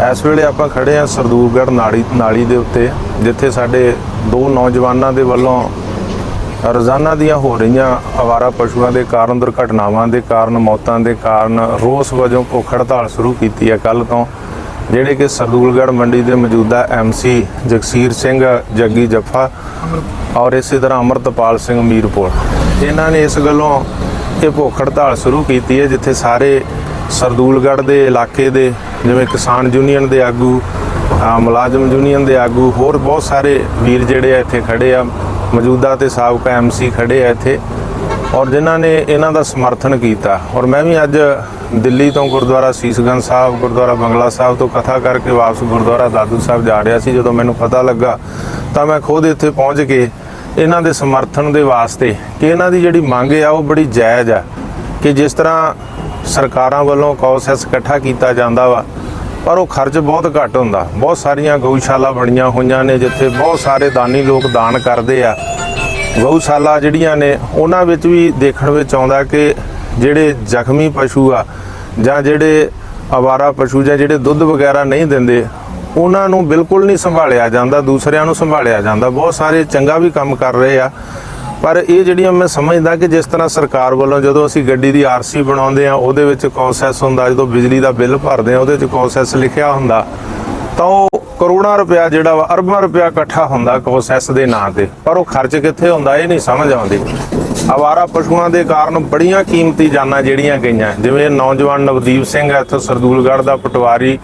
ਇਸ ਵੇਲੇ ਆਪਾਂ ਖੜੇ ਆ ਸਰਦੂਲਗੜ੍ਹ ਨਾਲੀ ਨਾਲੀ ਦੇ ਉੱਤੇ, ਜਿੱਥੇ ਸਾਡੇ ਦੋ ਨੌਜਵਾਨਾਂ ਦੇ ਵੱਲੋਂ ਰੋਜ਼ਾਨਾ ਦੀਆਂ ਹੋ ਰਹੀਆਂ ਆਵਾਰਾ ਪਸ਼ੂਆਂ ਦੇ ਕਾਰਨ, ਦੁਰਘਟਨਾਵਾਂ ਦੇ ਕਾਰਨ, ਮੌਤਾਂ ਦੇ ਕਾਰਨ ਰੋਸ ਵਜੋਂ ਭੁੱਖ ਹੜਤਾਲ ਸ਼ੁਰੂ ਕੀਤੀ ਹੈ। ਕੱਲ ਤੋਂ ਜਿਹੜੇ ਕਿ ਸਰਦੂਲਗੜ੍ਹ ਮੰਡੀ ਦੇ ਮੌਜੂਦਾ ਐਮਸੀ ਜਗਸੀਰ ਸਿੰਘ, ਜੱਗੀ ਜੱਫਾ ਔਰ ਇਸੇ ਤਰ੍ਹਾਂ ਅਮਰਤਪਾਲ ਸਿੰਘ ਮੀਰਪੁਰ, ਇਹਨਾਂ ਨੇ ਇਸ ਗੱਲੋਂ ਇਹ ਭੁੱਖ ਹੜਤਾਲ ਸ਼ੁਰੂ ਕੀਤੀ ਹੈ, ਜਿੱਥੇ ਸਾਰੇ ਸਰਦੂਲਗੜ੍ਹ ਦੇ ਇਲਾਕੇ ਦੇ ਜਿਵੇਂ ਕਿਸਾਨ ਯੂਨੀਅਨ ਦੇ ਆਗੂ ਮੁਲਾਜ਼ਮ ਯੂਨੀਅਨ ਦੇ ਆਗੂ, ਹੋਰ ਬਹੁਤ ਸਾਰੇ ਵੀਰ ਜਿਹੜੇ ਆ ਇੱਥੇ ਖੜੇ ਆ, ਮੌਜੂਦਾ ਤੇ ਸਾਬਕਾ ਐਮਸੀ ਖੜੇ ਆ ਇੱਥੇ, ਔਰ ਜਿਨ੍ਹਾਂ ਨੇ ਇਹਨਾਂ ਦਾ ਸਮਰਥਨ ਕੀਤਾ। ਔਰ ਮੈਂ ਵੀ ਅੱਜ ਦਿੱਲੀ ਤੋਂ ਗੁਰਦੁਆਰਾ ਸੀਸਗੰਜ ਸਾਹਿਬ, ਗੁਰਦੁਆਰਾ ਬੰਗਲਾ ਸਾਹਿਬ ਤੋਂ ਕਥਾ ਕਰਕੇ ਵਾਪਸ ਗੁਰਦੁਆਰਾ ਦਾਦੂ ਸਾਹਿਬ ਜਾ ਰਿਹਾ ਸੀ। ਜਦੋਂ ਮੈਨੂੰ ਪਤਾ ਲੱਗਾ, ਤਾਂ ਮੈਂ ਖੁਦ ਇੱਥੇ ਪਹੁੰਚ ਕੇ ਇਹਨਾਂ ਦੇ ਸਮਰਥਨ ਦੇ ਵਾਸਤੇ ਕਿ ਇਹਨਾਂ ਦੀ ਜਿਹੜੀ ਮੰਗ ਆ, ਉਹ ਬੜੀ ਜਾਇਜ਼ ਆ ਕਿ ਜਿਸ ਤਰ੍ਹਾਂ ਸਰਕਾਰਾਂ ਵੱਲੋਂ ਕੌਸੈਸ ਇਕੱਠਾ ਕੀਤਾ ਜਾਂਦਾ ਵਾ ਪਰ ਉਹ ਖਰਚ ਬਹੁਤ ਘੱਟ ਹੁੰਦਾ। ਬਹੁਤ ਸਾਰੀਆਂ ਗਊਸ਼ਾਲਾ ਬਣੀਆਂ ਹੋਈਆਂ ਨੇ ਜਿੱਥੇ ਬਹੁਤ ਸਾਰੇ ਦਾਨੀ ਲੋਕ ਦਾਨ ਕਰਦੇ ਆ। ਗਊਸ਼ਾਲਾ ਜਿਹੜੀਆਂ ਨੇ, ਉਹਨਾਂ ਵਿੱਚ ਵੀ ਦੇਖਣ ਵਿੱਚ ਆਉਂਦਾ ਕਿ ਜਿਹੜੇ ਜ਼ਖਮੀ ਪਸ਼ੂ ਆ ਜਾਂ ਜਿਹੜੇ ਆਵਾਰਾ ਪਸ਼ੂ ਜਾਂ ਜਿਹੜੇ ਦੁੱਧ ਵਗੈਰਾ ਨਹੀਂ ਦਿੰਦੇ, ਉਹਨਾਂ ਨੂੰ ਬਿਲਕੁਲ ਨਹੀਂ ਸੰਭਾਲਿਆ ਜਾਂਦਾ, ਦੂਸਰਿਆਂ ਨੂੰ ਸੰਭਾਲਿਆ ਜਾਂਦਾ। ਬਹੁਤ ਸਾਰੇ ਚੰਗਾ ਵੀ ਕੰਮ ਕਰ ਰਹੇ ਆ। ਪਰ ਇਹ ਜਿਹੜੀਆਂ ਮੈਂ ਸਮਝਦਾ ਕਿ ਜਿਸ ਤਰ੍ਹਾਂ ਸਰਕਾਰ ਵੱਲੋਂ ਜਦੋਂ ਅਸੀਂ ਗੱਡੀ ਦੀ ਆਰਸੀ ਬਣਾਉਂਦੇ ਆ ਉਹਦੇ ਵਿੱਚ ਕੌਸੈਸ ਹੁੰਦਾ, ਜਦੋਂ ਬਿਜਲੀ ਦਾ ਬਿੱਲ ਭਰਦੇ ਆ ਉਹਦੇ ਵਿੱਚ ਕੌਸੈਸ ਲਿਖਿਆ ਹੁੰਦਾ, ਤਾਂ ਉਹ ਕਰੋੜਾਂ ਰੁਪਇਆ ਜਿਹੜਾ ਵਾ, ਅਰਬਾਂ ਰੁਪਇਆ ਇਕੱਠਾ ਹੁੰਦਾ ਕੌਸੈਸ ਦੇ ਨਾਂ ਤੇ। ਪਰ ਉਹ ਖਰਚ ਕਿੱਥੇ ਹੁੰਦਾ, ਇਹ ਨਹੀਂ ਸਮਝ ਆਉਂਦੀ। ਆਵਾਰਾ ਪਸ਼ੂਆਂ ਦੇ ਕਾਰਨ ਬੜੀਆਂ ਕੀਮਤੀ ਜਾਨਾਂ ਜਿਹੜੀਆਂ ਗਈਆਂ, ਜਿਵੇਂ ਨੌਜਵਾਨ ਨਵਦੀਪ ਸਿੰਘ ਹੈ, ਇੱਥੋਂ ਸਰਦੂਲਗੜ੍ਹ ਦਾ ਪਟਵਾਰੀ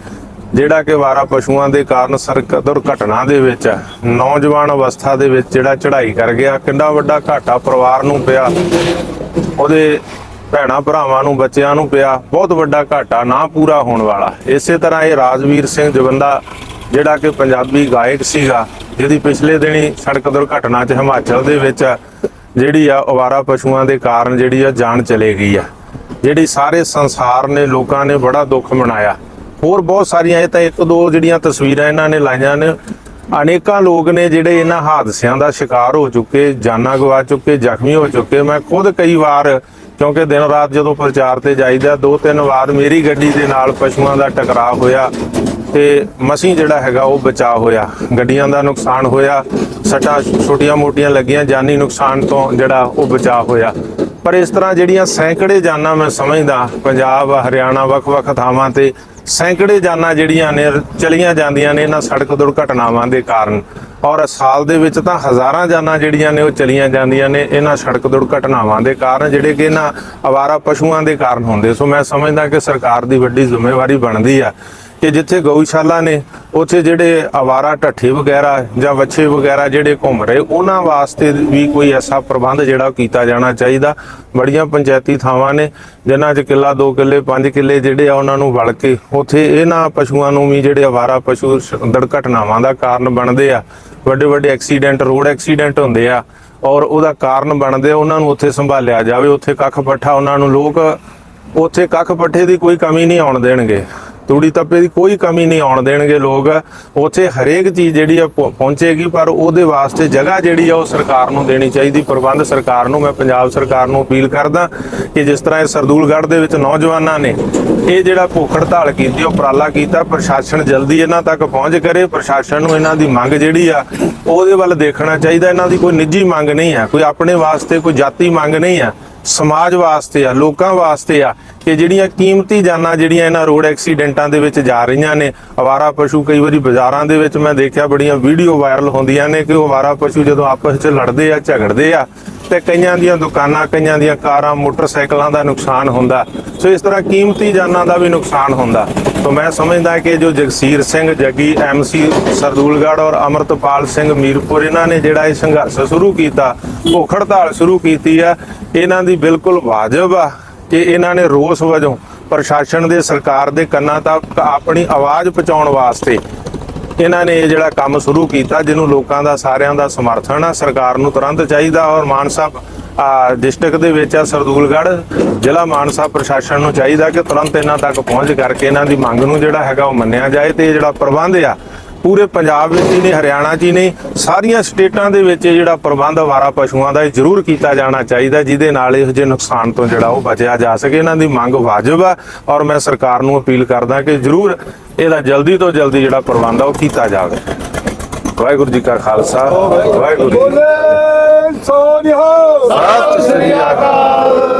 ਜਿਹੜਾ ਕਿ ਵਾਰਾ ਪਸ਼ੂਆਂ ਦੇ ਕਾਰਨ ਸੜਕ ਦੁਰਘਟਨਾ ਦੇ ਵਿੱਚ ਨੌਜਵਾਨ ਅਵਸਥਾ ਦੇ ਵਿੱਚ ਜਿਹੜਾ ਚੜ੍ਹਾਈ ਕਰ ਗਿਆ, ਕਿੰਨਾ ਵੱਡਾ ਘਾਟਾ ਪਰਿਵਾਰ ਨੂੰ ਪਿਆ, ਉਹਦੇ ਭੈਣਾ ਭਰਾਵਾਂ ਨੂੰ, ਬੱਚਿਆਂ ਨੂੰ ਪਿਆ, ਬਹੁਤ ਵੱਡਾ ਘਾਟਾ ਨਾ ਪੂਰਾ ਹੋਣ ਵਾਲਾ। ਇਸੇ ਤਰ੍ਹਾਂ ਇਹ ਰਾਜਵੀਰ ਸਿੰਘ ਜਵੰਦਾ, ਜਿਹੜਾ ਕਿ ਪੰਜਾਬੀ ਗਾਇਕ ਸੀਗਾ, ਜਿਹਦੀ ਪਿਛਲੇ ਦਿਨੀ ਸੜਕ ਦੁਰਘਟਨਾ 'ਚ ਹਿਮਾਚਲ ਦੇ ਵਿੱਚ ਜਿਹੜੀ ਆ ਅਵਾਰਾ ਪਸ਼ੂਆਂ ਦੇ ਕਾਰਨ ਜਿਹੜੀ ਆ ਜਾਨ ਚਲੇ ਗਈ ਆ। ਜਿਹੜੀ ਸਾਰੇ ਸੰਸਾਰ ਨੇ, ਲੋਕਾਂ ਨੇ ਬੜਾ ਦੁੱਖ ਮਨਾਇਆ। ਹੋਰ ਬਹੁਤ ਸਾਰੀਆਂ, ਇਹ ਤਾਂ ਇੱਕ ਦੋ ਜਿਹੜੀਆਂ ਤਸਵੀਰਾਂ ਇਹਨਾਂ ਨੇ ਲਾਈਆਂ ਨੇ। ਅਨੇਕਾਂ ਲੋਕ ਨੇ ਜਿਹੜੇ ਇਹਨਾਂ ਹਾਦਸਿਆਂ ਦਾ ਸ਼ਿਕਾਰ ਹੋ ਚੁੱਕੇ, ਜਾਨਾਂ ਗਵਾ ਚੁੱਕੇ, ਜ਼ਖਮੀ ਹੋ ਚੁੱਕੇ। ਮੈਂ ਖੁਦ ਕਈ ਵਾਰ, ਕਿਉਂਕਿ ਦਿਨ ਰਾਤ ਜਦੋਂ ਪ੍ਰਚਾਰ ਤੇ ਜਾਈਦਾ, ਦੋ ਤਿੰਨ ਵਾਰ ਮੇਰੀ ਗੱਡੀ ਦੇ ਨਾਲ ਪਸ਼ੂਆਂ ਦਾ ਟਕਰਾਅ ਹੋਇਆ ਤੇ ਮਸੀਂ ਜਿਹੜਾ ਹੈਗਾ ਉਹ ਬਚਾ ਹੋਇਆ। ਗੱਡੀਆਂ ਦਾ ਨੁਕਸਾਨ ਹੋਇਆ, ਸੱਟਾਂ ਛੋਟੀਆਂ ਮੋਟੀਆਂ ਲੱਗੀਆਂ, ਜਾਨੀ ਨੁਕਸਾਨ ਤੋਂ ਜਿਹੜਾ ਉਹ ਬਚਾ ਹੋਇਆ। ਪਰ ਇਸ ਤਰ੍ਹਾਂ ਜਿਹੜੀਆਂ ਸੈਂਕੜੇ ਜਾਨਾਂ ਮੈਂ ਸਮਝਦਾ, ਪੰਜਾਬ, ਹਰਿਆਣਾ, ਵੱਖ-ਵੱਖ ਥਾਵਾਂ ਤੇ ਸੈਂਕੜੇ ਜਾਨਾਂ ਜਿਹੜੀਆਂ ਨੇ, ਚਲੀਆਂ ਜਾਂਦੀਆਂ ਨੇ ਇਹਨਾਂ ਸੜਕ ਦੁਰਘਟਨਾਵਾਂ ਦੇ ਕਾਰਨ। ਔਰ ਸਾਲ ਦੇ ਵਿੱਚ ਤਾਂ ਹਜ਼ਾਰਾਂ ਜਾਨਾਂ ਜਿਹੜੀਆਂ ਨੇ ਉਹ ਚਲੀਆਂ ਜਾਂਦੀਆਂ ਨੇ ਇਹਨਾਂ ਸੜਕ ਦੁਰਘਟਨਾਵਾਂ ਦੇ ਕਾਰਨ, ਜਿਹੜੇ ਕਿ ਇਹਨਾਂ ਆਵਾਰਾ ਪਸ਼ੂਆਂ ਦੇ ਕਾਰਨ ਹੁੰਦੇ। ਸੋ ਮੈਂ ਸਮਝਦਾ ਕਿ ਸਰਕਾਰ ਦੀ ਵੱਡੀ ਜ਼ਿੰਮੇਵਾਰੀ ਬਣਦੀ ਆ। ਕਿ ਜਿੱਥੇ ਗਊਸ਼ਾਲਾ ਨੇ, ਉੱਥੇ ਜਿਹੜੇ ਆਵਾਰਾ ਢੱਠੇ ਵਗੈਰਾ ਜਾਂ ਵੱਛੇ ਵਗੈਰਾ ਜਿਹੜੇ ਘੁੰਮ ਰਹੇ, ਉਹਨਾਂ ਵਾਸਤੇ ਵੀ ਕੋਈ ਐਸਾ ਪ੍ਰਬੰਧ ਜਿਹੜਾ ਕੀਤਾ ਜਾਣਾ ਚਾਹੀਦਾ। ਬੜੀਆਂ ਪੰਚਾਇਤੀ ਥਾਵਾਂ ਨੇ, ਜਿਨ੍ਹਾਂ 'ਚ ਕਿੱਲਾ 2 ਕਿੱਲੇ 5 ਕਿੱਲੇ ਜਿਹੜੇ ਆ ਉਹਨਾਂ ਨੂੰ ਵਲ ਕੇ, ਉੱਥੇ ਇਹਨਾਂ ਪਸ਼ੂਆਂ ਨੂੰ ਵੀ ਜਿਹੜੇ ਆਵਾਰਾ ਪਸ਼ੂ ਦੁਰਘਟਨਾਵਾਂ ਦਾ ਕਾਰਨ ਬਣਦੇ ਆ। ਵੱਡੇ ਵੱਡੇ ਐਕਸੀਡੈਂਟ, ਰੋਡ ਐਕਸੀਡੈਂਟ ਹੁੰਦੇ ਆ, ਔਰ ਉਹਦਾ ਕਾਰਨ ਬਣਦੇ ਆ, ਉਹਨਾਂ ਨੂੰ ਉੱਥੇ ਸੰਭਾਲਿਆ ਜਾਵੇ, ਉੱਥੇ ਕੱਖ ਪੱਠਾ ਉਹਨਾਂ ਨੂੰ ਲੋਕ, ਉੱਥੇ ਕੱਖ ਪੱਠੇ ਦੀ ਕੋਈ ਕਮੀ ਨਹੀਂ ਆਉਣ ਦੇਣਗੇ। ਤੂੜੀ ਤੱਪੇ ਦੀ ਕੋਈ ਕਮੀ ਨਹੀਂ ਆਉਣ ਦੇਣਗੇ ਲੋਕ। ਉੱਥੇ ਹਰੇਕ ਚੀਜ਼ ਜਿਹੜੀ ਆ ਪਹੁੰ- ਪਹੁੰਚੇਗੀ, ਪਰ ਉਹਦੇ ਵਾਸਤੇ ਜਗ੍ਹਾ ਜਿਹੜੀ ਆ ਉਹ ਸਰਕਾਰ ਨੂੰ ਦੇਣੀ ਚਾਹੀਦੀ। ਪ੍ਰਬੰਧ ਸਰਕਾਰ ਨੂੰ, ਮੈਂ ਪੰਜਾਬ ਸਰਕਾਰ ਨੂੰ ਅਪੀਲ ਕਰਦਾ ਕਿ ਜਿਸ ਤਰ੍ਹਾਂ ਇਹ ਸਰਦੂਲਗੜ੍ਹ ਦੇ ਵਿੱਚ ਨੌਜਵਾਨਾਂ ਨੇ ਇਹ ਜਿਹੜਾ ਭੁੱਖ ਹੜਤਾਲ ਕੀਤੀ, ਉਪਰਾਲਾ ਕੀਤਾ, ਪ੍ਰਸ਼ਾਸਨ ਜਲਦੀ ਇਹਨਾਂ ਤੱਕ ਪਹੁੰਚ ਕਰੇ। ਪ੍ਰਸ਼ਾਸਨ ਨੂੰ ਇਹਨਾਂ ਦੀ ਮੰਗ ਜਿਹੜੀ ਆ, ਉਹਦੇ ਵੱਲ ਦੇਖਣਾ ਚਾਹੀਦਾ। ਇਹਨਾਂ ਦੀ ਕੋਈ ਨਿੱਜੀ ਮੰਗ ਨਹੀਂ ਹੈ ਕੋਈ ਆਪਣੇ ਵਾਸਤੇ ਕੋਈ ਜਾਤੀ ਮੰਗ ਨਹੀਂ ਆ। ਸਮਾਜ ਵਾਸਤੇ ਆ, ਲੋਕਾਂ ਵਾਸਤੇ ਆ, ਕਿ ਜਿਹੜੀਆਂ ਕੀਮਤੀ ਜਾਨਾਂ ਜਿਹੜੀਆਂ ਇਹਨਾਂ ਰੋਡ ਐਕਸੀਡੈਂਟਾਂ ਦੇ ਵਿੱਚ ਜਾ ਰਹੀਆਂ ਨੇ, ਅਵਾਰਾ ਪਸ਼ੂ ਕਈ ਵਾਰੀ ਬਾਜ਼ਾਰਾਂ ਦੇ ਵਿੱਚ ਮੈਂ ਦੇਖਿਆ ਬੜੀਆਂ ਵੀਡੀਓ ਵਾਇਰਲ ਹੁੰਦੀਆਂ ਨੇ ਕਿ ਉਹ ਅਵਾਰਾ ਪਸ਼ੂ ਜਦੋਂ ਆਪਸ ਵਿੱਚ ਲੜਦੇ ਆ, ਝਗੜਦੇ ਆ, ਤੇ ਕਈਆਂ ਦੀਆਂ ਦੁਕਾਨਾਂ, ਕਈਆਂ ਦੀਆਂ ਕਾਰਾਂ, ਮੋਟਰਸਾਈਕਲਾਂ ਦਾ ਨੁਕਸਾਨ ਹੁੰਦਾ। ਸੋ ਇਸ ਤਰ੍ਹਾਂ ਕੀਮਤੀ ਜਾਨਾਂ ਦਾ ਵੀ ਨੁਕਸਾਨ ਹੁੰਦਾ। ਸੋ ਮੈਂ ਸਮਝਦਾ ਕਿ ਜੋ ਜਗਸੀਰ ਸਿੰਘ, ਜੱਗੀ ਐਮਸੀ ਸਰਦੂਲਗੜ੍ਹ ਔਰ ਅਮਰਤਪਾਲ ਸਿੰਘ ਮੀਰਪੁਰ, ਇਹਨਾਂ ਨੇ ਜਿਹੜਾ ਇਹ ਸੰਘਰਸ਼ ਸ਼ੁਰੂ ਕੀਤਾ ਭੁੱਖ ਹੜਤਾਲ ਸ਼ੁਰੂ ਕੀਤੀ ਆ। ਇਹਨਾਂ ਦੀ ਬਿਲਕੁਲ ਵਾਜਬ ਆ ਕਿ ਇਹਨਾਂ ਨੇ ਰੋਸ ਵਜੋਂ ਪ੍ਰਸ਼ਾਸਨ ਦੇ, ਸਰਕਾਰ ਦੇ ਕੰਨਾਂ ਤੱਕ ਆਪਣੀ ਆਵਾਜ਼ ਪਹੁੰਚਾਉਣ ਵਾਸਤੇ ਇਹਨਾਂ ਨੇ ਇਹ ਜਿਹੜਾ ਕੰਮ ਸ਼ੁਰੂ ਕੀਤਾ, ਜਿਹਨੂੰ ਲੋਕਾਂ ਦਾ, ਸਾਰਿਆਂ ਦਾ ਸਮਰਥਨ ਆ। ਸਰਕਾਰ ਨੂੰ ਤੁਰੰਤ ਚਾਹੀਦਾ ਔਰ ਮਾਨ ਸਾਹਿਬ ਆ ਡਿਸਟ੍ਰਿਕਟ ਦੇ ਵਿੱਚ ਆ ਸਰਦੂਲਗੜ੍ਹ, ਜ਼ਿਲ੍ਹਾ ਮਾਨਸਾ ਪ੍ਰਸ਼ਾਸਨ ਨੂੰ ਚਾਹੀਦਾ ਕਿ ਤੁਰੰਤ ਇਹਨਾਂ ਤੱਕ ਪਹੁੰਚ ਕਰਕੇ ਇਹਨਾਂ ਦੀ ਮੰਗ ਨੂੰ ਜਿਹੜਾ ਹੈਗਾ ਉਹ ਮੰਨਿਆ ਜਾਏ ਤੇ ਇਹ ਜਿਹੜਾ ਪ੍ਰਬੰਧ ਆ, ਪੂਰੇ ਪੰਜਾਬ ਵਿੱਚ ਹੀ ਨਹੀਂ, ਹਰਿਆਣਾ 'ਚ ਹੀ ਨਹੀਂ, ਸਾਰੀਆਂ ਸਟੇਟਾਂ ਦੇ ਵਿੱਚ ਇਹ ਜਿਹੜਾ ਪ੍ਰਬੰਧ ਅਵਾਰਾ ਪਸ਼ੂਆਂ ਦਾ ਇਹ ਜ਼ਰੂਰ ਕੀਤਾ ਜਾਣਾ ਚਾਹੀਦਾ, ਜਿਹਦੇ ਨਾਲ ਇਹੋ ਜਿਹੇ ਨੁਕਸਾਨ ਤੋਂ ਜਿਹੜਾ ਉਹ ਬਚਿਆ ਜਾ ਸਕੇ। ਇਹਨਾਂ ਦੀ ਮੰਗ ਵਾਜਬ ਆ ਔਰ ਮੈਂ ਸਰਕਾਰ ਨੂੰ ਅਪੀਲ ਕਰਦਾ ਕਿ ਜ਼ਰੂਰ ਇਹਦਾ ਜਲਦੀ ਤੋਂ ਜਲਦੀ ਜਿਹੜਾ ਪ੍ਰਬੰਧ ਆ ਉਹ ਕੀਤਾ ਜਾਵੇ। ਵਾਹਿਗੁਰੂ ਜੀ ਕਾ ਖਾਲਸਾ, ਵਾਹਿਗੁਰੂ ਜੀ ਕੀ ਸਤਿ ਸ੍ਰੀ ਅਕਾਲ।